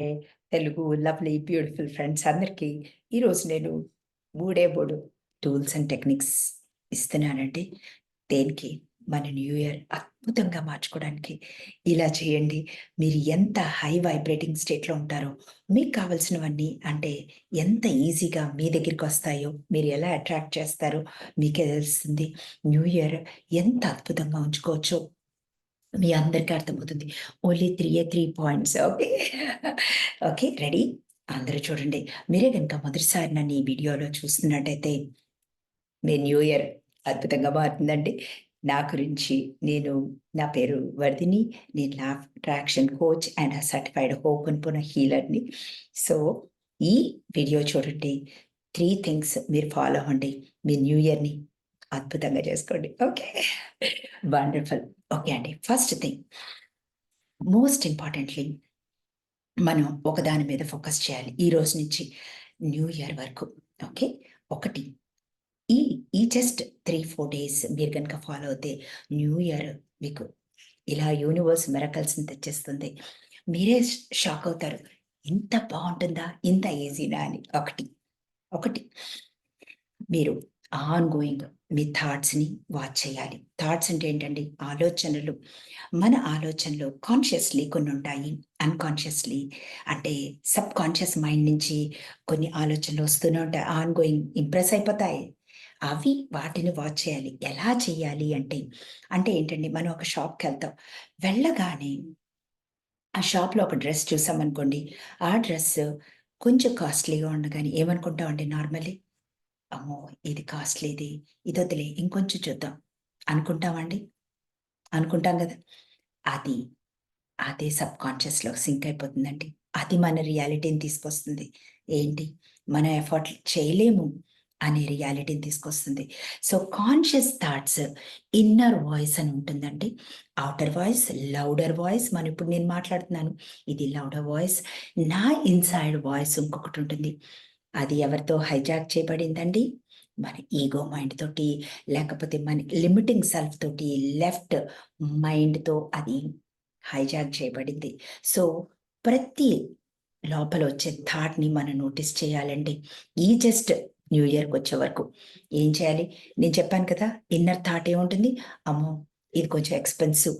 Telugu lovely beautiful friends అందరికీ ఈరోజు నేను మూడే మూడు టూల్స్ అండ్ టెక్నిక్స్ ఇస్తున్నానండి. దేనికి? మన న్యూ ఇయర్ అద్భుతంగా మార్చుకోవడానికి. ఇలా చేయండి. మీరు ఎంత హై వైబ్రేటింగ్ స్టేట్లో ఉంటారో మీకు కావాల్సినవన్నీ అంటే ఎంత ఈజీగా మీ దగ్గరికి వస్తాయో మీరు ఎలా అట్రాక్ట్ చేస్తారో మీకే తెలుస్తుంది. న్యూ ఇయర్ ఎంత అద్భుతంగా ఉంచుకోవచ్చో మీ అందరికీ అర్థమవుతుంది. Only three three points okay okay ready అందరూ చూడండి. మీరే కనుక మొదటిసారి నన్ను ఈ వీడియోలో చూస్తున్నట్టయితే మీ న్యూ ఇయర్ అద్భుతంగా మారుతుందండి. నా గురించి నేను నా పేరు వర్ధిని. నేను law attraction coach and certified hope పున హీలర్ని సో ఈ వీడియో చూడండి. త్రీ థింగ్స్ మీరు ఫాలో అవ్వండి. మీ న్యూ ఇయర్ని అద్భుతంగా చేసుకోండి. ఓకే. వండర్ఫుల్ ఓకే అండి. ఫస్ట్ థింగ్ మోస్ట్ ఇంపార్టెంట్లీ మనం ఒకదాని మీద ఫోకస్ చేయాలి ఈ రోజు నుంచి న్యూ ఇయర్ వరకు. ఓకే? ఒకటి ఈ ఈ జస్ట్ త్రీ ఫోర్ డేస్ మీరు కనుక ఫాలో అవుతే న్యూ ఇయర్ మీకు ఇలా యూనివర్స్ మెరకల్స్ని తెచ్చేస్తుంది. మీరే షాక్ అవుతారు. ఇంత బాగుంటుందా? ఇంత ఈజీనా అని. ఒకటి ఒకటి మీరు ఆన్ గోయింగ్ మీ థాట్స్ని వాచ్ చేయాలి. థాట్స్ అంటే ఏంటండి? ఆలోచనలు. మన ఆలోచనలు కాన్షియస్లీ కొన్ని ఉంటాయి. అన్కాన్షియస్లీ అంటే సబ్ కాన్షియస్ మైండ్ నుంచి కొన్ని ఆలోచనలు వస్తూనే ఉంటాయి. ఆన్ గోయింగ్ ఇంప్రెస్ అయిపోతాయి. అవి వాటిని వాచ్ చేయాలి. ఎలా చేయాలి అంటే అంటే ఏంటండి? మనం ఒక షాప్కి వెళ్తాం. వెళ్ళగానే ఆ షాప్లో ఒక డ్రెస్ చూసామనుకోండి. ఆ డ్రెస్ కొంచెం కాస్ట్లీగా ఉండగానే ఏమనుకుంటామండి? నార్మల్లీ అమ్మో! ఇది కాస్ట్లీది ఇది. వదిలే ఇంకొంచెం చూద్దాం. అనుకుంటామండి? అనుకుంటాం కదా. అది అదే సబ్ కాన్షియస్లో సింక్ అయిపోతుందండి. అది మన రియాలిటీని తీసుకొస్తుంది. ఏంటి? మన ఎఫర్ట్ చేయలేము అనే రియాలిటీని తీసుకొస్తుంది. So conscious thoughts inner voice అని ఉంటుందండి. Outer voice louder voice. మనం ఇప్పుడు నేను మాట్లాడుతున్నాను. ఇది లౌడర్ వాయిస్. నా ఇన్సైడ్ వాయిస్ ఇంకొకటి ఉంటుంది. అది ఎవరితో హైజాక్ చేయబడిందండి? మన ఈగో మైండ్ తోటి లేకపోతే మన లిమిటింగ్ సెల్ఫ్ తోటి లెఫ్ట్ మైండ్తో అది హైజాక్ చేయబడింది. సో ప్రతి లోపల వచ్చే థాట్ని మనం నోటీస్ చేయాలండి. ఈ జస్ట్ న్యూ ఇయర్కి వచ్చే వరకు. ఏం చేయాలి? నేను చెప్పాను కదా ఇన్నర్ థాట్ ఏముంటుంది? అమ్మో ఇది కొంచెం ఎక్స్పెన్సివ్.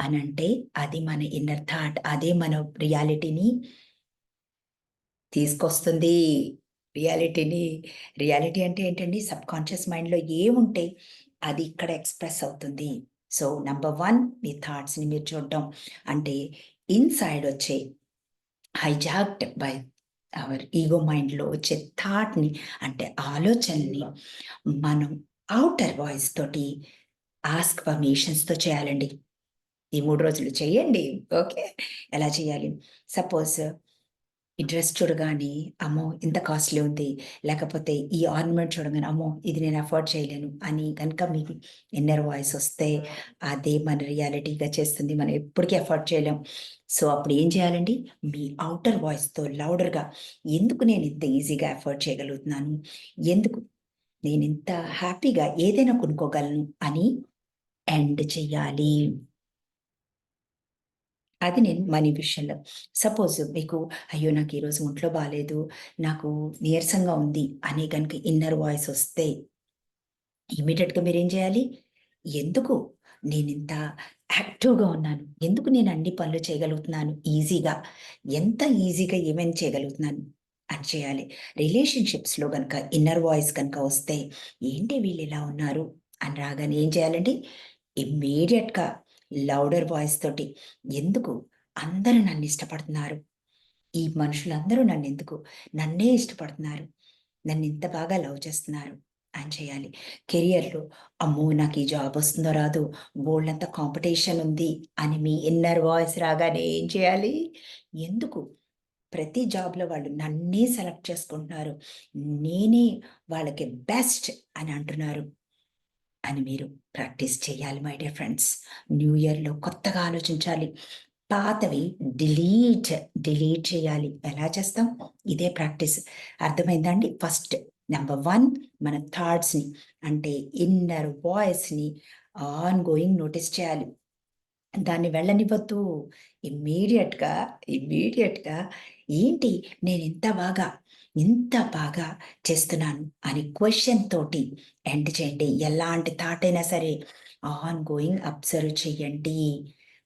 అని అంటే అది మన ఇన్నర్ థాట్ అదే మన రియాలిటీని తీసుకొస్తుంది రియాలిటీని. రియాలిటీ అంటే ఏంటండి? సబ్ కాన్షియస్ మైండ్లో ఏముంటే అది ఇక్కడ ఎక్స్ప్రెస్ అవుతుంది. సో నంబర్ వన్ మీ థాట్స్ని మీరు చూడడం. అంటే ఇన్సైడ్ వచ్చే హైజాక్డ్ బై అవర్ ఈగో మైండ్లో వచ్చే థాట్ని అంటే ఆలోచనని మనం అవుటర్ వాయిస్ తోటి ఆస్క్ పర్మిషన్స్తో చేయాలండి. ఈ మూడు రోజులు చేయండి ఓకే? ఎలా చేయాలి సపోజ్ ఈ డ్రెస్ చూడగానే అమ్మో ఇంత కాస్ట్లీ ఉంది. లేకపోతే ఈ ఆర్నమెంట్ చూడగానే అమ్మో ఇది నేను అఫోర్డ్ చేయలేను అని కనుక మీకు ఇన్నర్ వాయిస్ వస్తే అదే మన రియాలిటీగా చేస్తుంది. మనం ఎప్పటికీ అఫోర్డ్ చేయలేం. సో అప్పుడు ఏం చేయాలండి? మీ అవుటర్ వాయిస్తో లౌడర్గా ఎందుకు నేను ఇంత ఈజీగా అఫోర్డ్ చేయగలుగుతున్నాను? ఎందుకు నేను ఇంత హ్యాపీగా ఏదైనా కొనుక్కోగలను? అని ఎండ్ చెయ్యాలి అది నేను మనీ విషయంలో. సపోజ్ మీకు అయ్యో నాకు ఈరోజు ఒంట్లో బాగాలేదు నాకు నీరసంగా ఉంది అనే కనుక ఇన్నర్ వాయిస్ వస్తే ఇమీడియట్గా మీరు ఏం చేయాలి? ఎందుకు? నేను ఇంత యాక్టివ్గా ఉన్నాను. ఎందుకు నేను అన్ని పనులు చేయగలుగుతున్నాను ఈజీగా? ఎంత ఈజీగా ఏమైనా చేయగలుగుతున్నాను? అని చేయాలి. రిలేషన్షిప్స్లో కనుక ఇన్నర్ వాయిస్ కనుక వస్తే ఏంటి వీళ్ళు ఇలా ఉన్నారు? అని రాగానే ఏం చేయాలండి? ఇమ్మీడియట్గా లౌడర్ వాయిస్ తోటి ఎందుకు అందరూ నన్ను ఇష్టపడుతున్నారు? ఈ మనుషులందరూ నన్ను ఎందుకు నన్నే ఇష్టపడుతున్నారు? నన్ను ఇంత బాగా లవ్ చేస్తున్నారు అని చేయాలి. కెరియర్లో అమ్మో నాకు ఈ జాబ్ వస్తుందో రాదు బోల్డంత కాంపిటీషన్ ఉంది అని మీ ఇన్నర్ వాయిస్ రాగానే ఏం చేయాలి? ఎందుకు? ప్రతి జాబ్లో వాళ్ళు నన్నే సెలెక్ట్ చేసుకుంటున్నారు. నేనే వాళ్ళకి బెస్ట్ అని అంటున్నారు. అని మీరు ప్రాక్టీస్ చేయాలి మై డియర్ ఫ్రెండ్స్. న్యూ ఇయర్లో కొత్తగా ఆలోచించాలి. పాతవి డిలీట్ డిలీట్ చేయాలి. ఎలా చేస్తాం? ఇదే ప్రాక్టీస్. అర్థమైందండి? ఫస్ట్ నెంబర్ వన్ మన థాట్స్ని అంటే ఇన్నర్ వాయిస్ని ఆన్ గోయింగ్ నోటీస్ చేయాలి. దాన్ని వెళ్ళనివ్వద్దు. ఇమ్మీడియట్గా ఇమ్మీడియట్గా ఏంటి? నేను ఇంత బాగా, ఇంత బాగా చేస్తున్నాను అని క్వశ్చన్ తోటి ఎండ్ చేయండి. ఎలాంటి థాట్ అయినా సరే ఆన్ గోయింగ్ అబ్జర్వ్ చేయండి.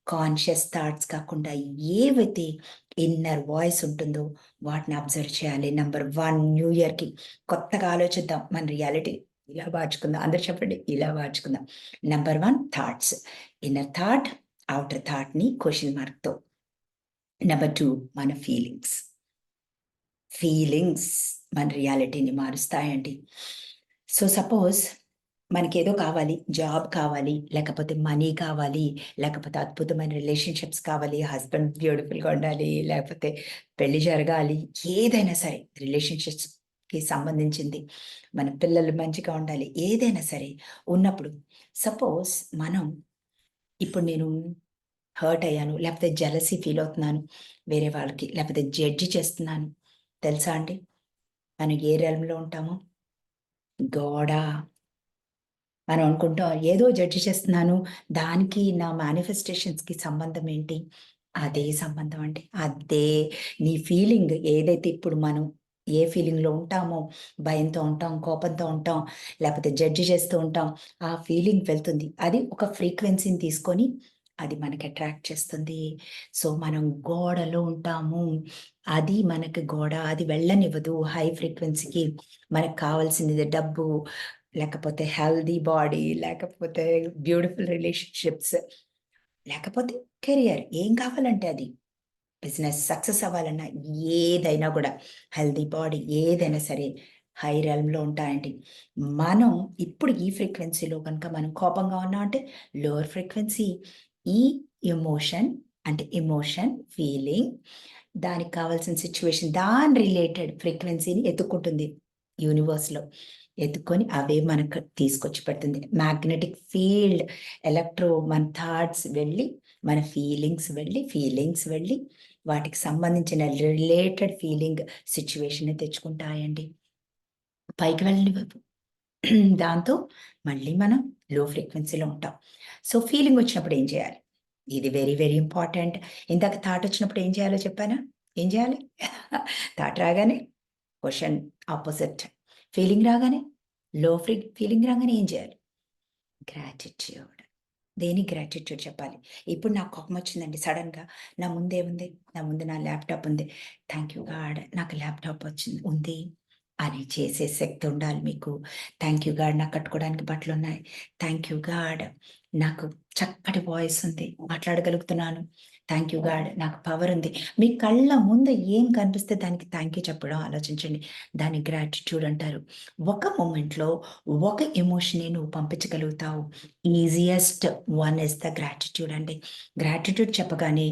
కాన్షియస్ థాట్స్ కాకుండా ఏవైతే ఇన్నర్ వాయిస్ ఉంటుందో వాటిని అబ్జర్వ్ చేయాలి. నంబర్ వన్ న్యూ ఇయర్‌కి కొత్తగా ఆలోచిద్దాం. మన రియాలిటీ ఇలా మార్చుకుందాం. అందరూ చెప్పండి. ఇలా మార్చుకుందాం. Number one thoughts. Inner thought, outer థాట్‌ని question మార్క్‌తో. నెంబర్ టూ మన ఫీలింగ్స్. ఫీలింగ్స్ మన రియాలిటీని మారుస్తాయండి. సో, సపోజ్ మనకేదో కావాలి. జాబ్ కావాలి, లేకపోతే మనీ కావాలి, లేకపోతే అద్భుతమైన రిలేషన్‌షిప్స్ కావాలి, హస్బెండ్ బ్యూటిఫుల్‌గా ఉండాలి, లేకపోతే పెళ్ళి జరగాలి. ఏదైనా సరే రిలేషన్‌షిప్స్‌కి సంబంధించింది. మన పిల్లలు మంచిగా ఉండాలి. ఏదైనా సరే ఉన్నప్పుడు సపోజ్ మనం ఇప్పుడు నేను హర్ట్ అయ్యాను, లేకపోతే జెలసీ ఫీల్ అవుతున్నాను వేరే వాళ్ళకి, లేకపోతే జడ్జ్ చేస్తున్నాను. తెలుసా అండి? మనం ఏ రెల్మ్‌లో ఉంటాము గోడ. మనం అనుకుంటాం ఏదో జడ్జి చేస్తున్నాను. దానికి నా మేనిఫెస్టేషన్స్‌కి సంబంధం ఏంటి? అదే సంబంధం అండి. అదే నీ ఫీలింగ్ ఏదైతే ఇప్పుడు మనం ఏ ఫీలింగ్‌లో ఉంటామో, భయంతో ఉంటాం, కోపంతో ఉంటాం, లేకపోతే జడ్జి చేస్తూ ఉంటాం. ఆ ఫీలింగ్ వెళ్తుంది. అది ఒక ఫ్రీక్వెన్సీని తీసుకొని అది మనకి అట్రాక్ట్ చేస్తుంది. సో, మనం గోడలో ఉంటాము. అది మనకి గోడ. అది వెళ్ళనివ్వదు హై ఫ్రీక్వెన్సీకి. మనకు కావాల్సింది డబ్బు, లేకపోతే హెల్తీ బాడీ, లేకపోతే బ్యూటిఫుల్ రిలేషన్‌షిప్స్, లేకపోతే కెరియర్ ఏం కావాలంటే అది. బిజినెస్ సక్సెస్ అవ్వాలన్నా ఏదైనా కూడా హెల్తీ బాడీ ఏదైనా సరే హై రెల్మ్‌లో ఉంటాయండి. మనం ఇప్పుడు ఈ ఫ్రీక్వెన్సీలో కనుక మనం కోపంగా ఉన్నామంటే లోవర్ ఫ్రీక్వెన్సీ. ఈ ఎమోషన్ అంటే ఎమోషన్, ఫీలింగ్ దానికి కావాల్సిన సిచ్యువేషన్ దాని రిలేటెడ్ ఫ్రీక్వెన్సీని ఎత్తుకుంటుంది యూనివర్స్‌లో. ఎత్తుకొని అవే మనకు తీసుకొచ్చి పెడుతుంది. మ్యాగ్నెటిక్ ఫీల్డ్, ఎలక్ట్రో మన థాట్స్ వెళ్ళి, మన ఫీలింగ్స్ వెళ్ళి, ఫీలింగ్స్ వెళ్ళి వాటికి సంబంధించిన రిలేటెడ్ ఫీలింగ్ సిచ్యువేషన్ తెచ్చుకుంటాయండి. పైకి వెళ్ళనివ్వవు. దాంతో మళ్ళీ మనం లో ఫ్రీక్వెన్సీలో ఉంటాం. సో, ఫీలింగ్ వచ్చినప్పుడు ఏం చేయాలి? ఇది వెరీ వెరీ ఇంపార్టెంట్. ఇందాక థాట్ వచ్చినప్పుడు ఏం చేయాలో చెప్పానా? ఏం చేయాలి? థాట్ రాగానే క్వశ్చన్ ఆపోజిట్. ఫీలింగ్ రాగానే లో ఫ్రీ ఫీలింగ్ రాగానే ఏం చేయాలి? గ్రాటిట్యూడ్. దేనికి గ్రాటిట్యూడ్ చెప్పాలి. ఇప్పుడు నాకు కోపం వచ్చిందండి సడన్గా నా ఉంది నా ముందు నా ల్యాప్‌టాప్ ఉంది. థ్యాంక్ యూ గాడ్ నాకు ల్యాప్‌టాప్ వచ్చింది ఉంది అని చేసే శక్తి ఉండాలి మీకు. థ్యాంక్ యూ గాడ్ నాకు కట్టుకోవడానికి బట్టలు ఉన్నాయి థ్యాంక్ యూ గాడ్ నాకు చక్కటి వాయిస్ ఉంది. మాట్లాడగలుగుతున్నాను. థ్యాంక్ యూ గాడ్ నాకు పవర్ ఉంది. మీ కళ్ళ ముందు ఏం కనిపిస్తే దానికి థ్యాంక్ యూ చెప్పడం ఆలోచించండి. దాన్ని గ్రాటిట్యూడ్ అంటారు. ఒక మూమెంట్లో ఒక ఎమోషన్‌ని నువ్వు పంపించగలుగుతావు. Easiest one is the gratitude అండి. గ్రాటిట్యూడ్ చెప్పగానే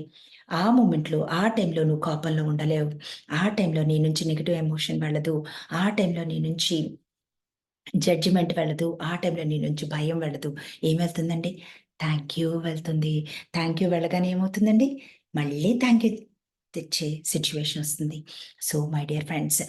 ఆ మూమెంట్లో ఆ టైంలో నువ్వు కోపంలో ఉండలేవు. ఆ టైంలో నీ నుంచి నెగిటివ్ ఎమోషన్ వెళ్ళదు. ఆ టైంలో నీ నుంచి జడ్జిమెంట్ వెళ్ళదు. ఆ టైంలో నీ నుంచి భయం వెళ్ళదు. ఏం వెళ్తుందండి? థ్యాంక్ యూ వెళ్తుంది. థ్యాంక్ యూ వెళ్ళగానే ఏమవుతుందండి? మళ్ళీ థ్యాంక్ యూ తెచ్చే సిచ్యువేషన్ వస్తుంది. సో, మై డియర్ ఫ్రెండ్స్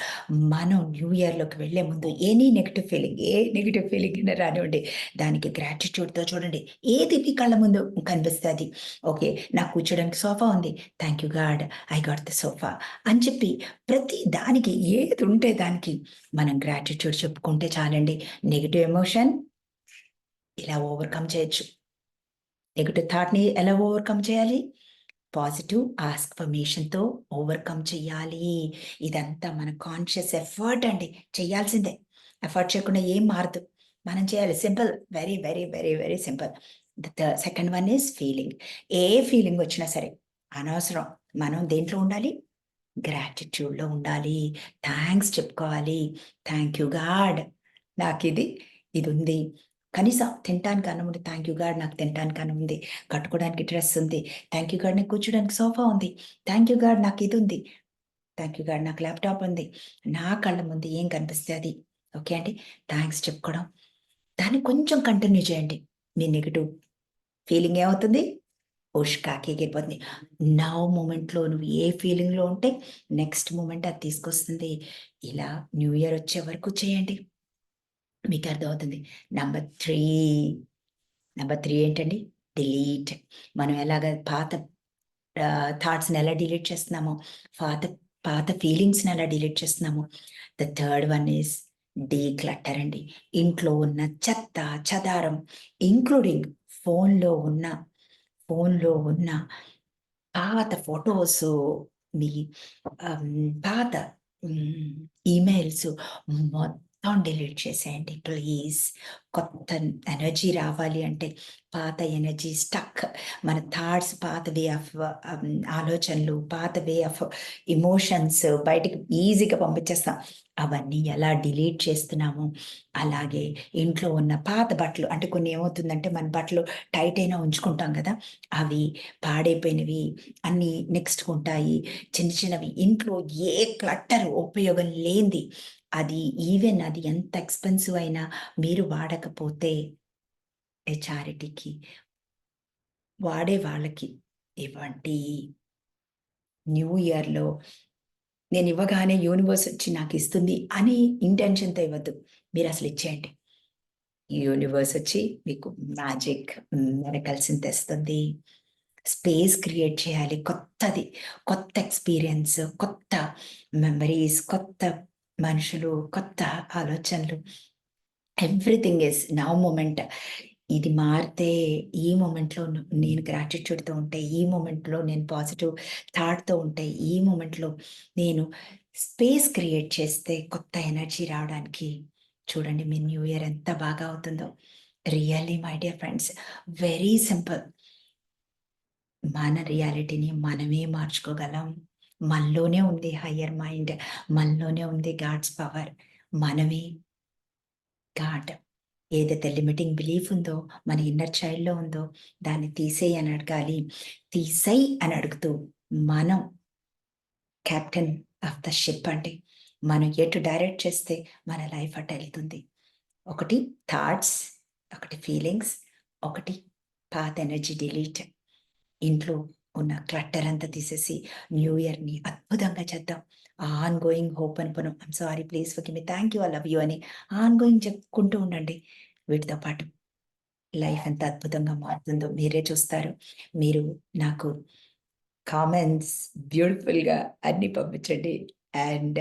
మనం న్యూ ఇయర్‌లోకి వెళ్ళే ముందు ఎనీ నెగిటివ్ ఫీలింగ్, ఏ నెగిటివ్ ఫీలింగ్ అయినా రానివ్వండి. దానికి గ్రాటిట్యూడ్‌తో చూడండి. ఏది మీ కళ్ళ ముందు కనిపిస్తే అది. ఓకే. నాకు కూర్చోడానికి సోఫా ఉంది. Thank you God I got the sofa అని చెప్పి ప్రతి దానికి ఏది ఉంటే దానికి మనం గ్రాటిట్యూడ్ చెప్పుకుంటే చాలండి. నెగిటివ్ ఎమోషన్ ఇలా ఓవర్‌కమ్ చేయొచ్చు. నెగిటివ్ థాట్‌ని ఎలా ఓవర్‌కమ్ చేయాలి? పాజిటివ్ ఆస్క్‌ఫర్మేషన్‌తో ఓవర్‌కమ్ చేయాలి. ఇదంతా మన కాన్షియస్ ఎఫర్ట్ అండి. చేయాల్సిందే. ఎఫర్ట్ చేయకుండా ఏం మారదు. మనం చేయాలి. Simple. Very very very very simple. The second one is feeling. A feeling వచ్చినా సరే అనవసరం. మనం దేంట్లో ఉండాలి? గ్రాటిట్యూడ్‌లో ఉండాలి. థ్యాంక్స్ చెప్పుకోవాలి. థ్యాంక్ యూ గాడ్ నాకు ఇది ఇది ఉంది కనీసం తినటానికి అన్నం ఉంది. థ్యాంక్ యూ గాడ్ నాకు తినటానికి అన్నం ఉంది. కట్టుకోవడానికి డ్రెస్ ఉంది. థ్యాంక్ యూ గాడ్ నాకు కూర్చోడానికి సోఫా ఉంది. థ్యాంక్ యూ గాడ్ నాకు ఇది ఉంది. థ్యాంక్ యూ గాడ్ నాకు ల్యాప్‌టాప్ ఉంది. నా కళ్ళ ముందు ఏం కనిపిస్తే అది. ఓకే అండి. థ్యాంక్స్ చెప్పుకోవడం. దాన్ని కొంచెం కంటిన్యూ చేయండి. మీ నెగిటివ్ ఫీలింగ్ ఏమవుతుంది? ఉష్కాకి ఎగిరిపోతుంది. మూమెంట్లో నువ్వు ఏ ఫీలింగ్‌లో ఉంటే నెక్స్ట్ మూమెంట్ అది తీసుకొస్తుంది. ఇలా న్యూ ఇయర్ వచ్చే వరకు చేయండి. మీకు అర్థమవుతుంది. నంబర్ త్రీ నంబర్ త్రీ ఏంటండి? డిలీట్ మనం ఎలాగ పాత థాట్స్ని ఎలా డిలీట్ చేస్తున్నామో పాత పాత ఫీలింగ్స్ని ఎలా డిలీట్ చేస్తున్నామో the third one is declutter అండి ఇంట్లో ఉన్న చెత్త చెదారం ఇంక్లూడింగ్ ఫోన్లో ఉన్న ఫోన్లో ఉన్న పాత ఫొటోస్ మీ పాత ఈమెయిల్స్ మొత్తం డిలీట్ చేసేయండి ప్లీజ్ కొత్త ఎనర్జీ రావాలి అంటే పాత ఎనర్జీ స్టక్. మన థాట్స్ పాత వే ఆఫ్ ఆలోచనలు పాత వే ఆఫ్ ఇమోషన్స్ బయటికి ఈజీగా పంపించేస్తాం. అవన్నీ ఎలా డిలీట్ చేస్తున్నాము అలాగే ఇంట్లో ఉన్న పాత బట్టలు అంటే కొన్ని ఏమవుతుందంటే మన బట్టలు టైట్ అయినా ఉంచుకుంటాం కదా అవి పాడైపోయినవి అన్నీ నెక్స్ట్ ఉంటాయి. చిన్న చిన్నవి ఇంట్లో ఏ క్లట్టర్ ఉపయోగం లేనిది. అది ఈవెన్ అది ఎంత ఎక్స్పెన్సివ్ అయినా మీరు వాడక లేకపోతే చారిటీకి వాడే వాళ్ళకి ఇవ్వండి. న్యూ ఇయర్లో నేను ఇవ్వగానే యూనివర్స్ వచ్చి నాకు ఇస్తుంది అని ఇంటెన్షన్తో ఇవ్వద్దు. మీరు అసలు ఇచ్చేయండి. యూనివర్స్ వచ్చి మీకు మ్యాజిక్ మెరకల్స్ని తెస్తుంది. స్పేస్ క్రియేట్ చేయాలి. కొత్తది కొత్త ఎక్స్పీరియన్స్ కొత్త మెమరీస్ కొత్త మనుషులు కొత్త ఆలోచనలు. ఎవ్రీథింగ్ ఇస్ నవ్ మూమెంట్ ఇది మారితే ఈ మూమెంట్లో నేను గ్రాటిట్యూడ్తో ఉంటే ఈ మూమెంట్లో నేను పాజిటివ్ థాట్తో ఉంటే ఈ మూమెంట్లో నేను స్పేస్ క్రియేట్ చేస్తే కొత్త ఎనర్జీ రావడానికి చూడండి మీ న్యూ ఇయర్ ఎంత బాగా అవుతుందో. Really my dear friends very simple మన రియాలిటీని మనమే మార్చుకోగలం. మనలోనే ఉంది హయ్యర్ మైండ్ మనలోనే ఉంది గాడ్స్ పవర్ మనమే గాడ్. ఏదైతే లిమిటింగ్ బిలీఫ్ ఉందో మన ఇన్నర్ చైల్డ్లో ఉందో దాన్ని తీసేయి అని అడగాలి. తీసేయి అని అడుగుతూ మనం కెప్టెన్ ఆఫ్ ద షిప్ అండి. మనం ఎటు డైరెక్ట్ చేస్తే మన లైఫ్ అటు వెళ్తుంది. ఒకటి థాట్స్ ఒకటి ఫీలింగ్స్ ఒకటి పాత ఎనర్జీ డిలీట్. ఇంట్లో ఉన్న క్లట్టర్ అంతా తీసేసి న్యూ ఇయర్ని అద్భుతంగా చేద్దాం. ఆన్ గోయింగ్ హోప్ అనుకున్నాం. I'm sorry please okay me thank you I love you అని ఆన్ గోయింగ్ చెప్పుకుంటూ ఉండండి. వీటితో పాటు లైఫ్ ఎంత అద్భుతంగా మారుతుందో మీరే చూస్తారు. మీరు నాకు కామెంట్స్ బ్యూటిఫుల్గా అన్ని పంపించండి. అండ్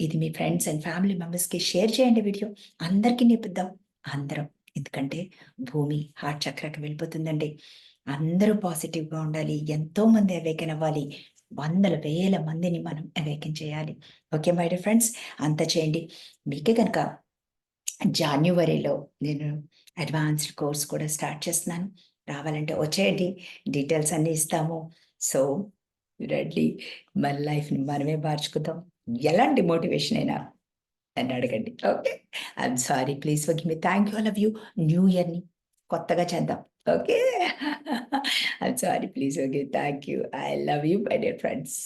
ఇది మీ ఫ్రెండ్స్ అండ్ ఫ్యామిలీ మెంబర్స్కి షేర్ చేయండి వీడియో. అందరికీ నేర్పిద్దాం. అందరం. ఎందుకంటే భూమి హార్ట్ చక్రకి వెళ్ళిపోతుందండి. అందరూ పాజిటివ్గా ఉండాలి. ఎంతో మంది అవేకన్ అవ్వాలి. వందల వేల మందిని మనం అవేకన్ చేయాలి. Okay my dear friends? అంత చేయండి. మీకే కనుక జాన్యువరిలో నేను అడ్వాన్స్డ్ కోర్స్ కూడా స్టార్ట్ చేస్తున్నాను. రావాలంటే వచ్చేయండి. డీటెయిల్స్ అన్నీ ఇస్తాము. సో రెడ్లీ మన లైఫ్ని మనమే మార్చుకుందాం. ఎలాంటి మోటివేషన్ అయినా అని అడగండి. Okay? I'm sorry. Please okay me. Thank you love you. New ఇయర్ని కొత్తగా చేద్దాం. Okay. I'm sorry please okay thank you I love you my dear friends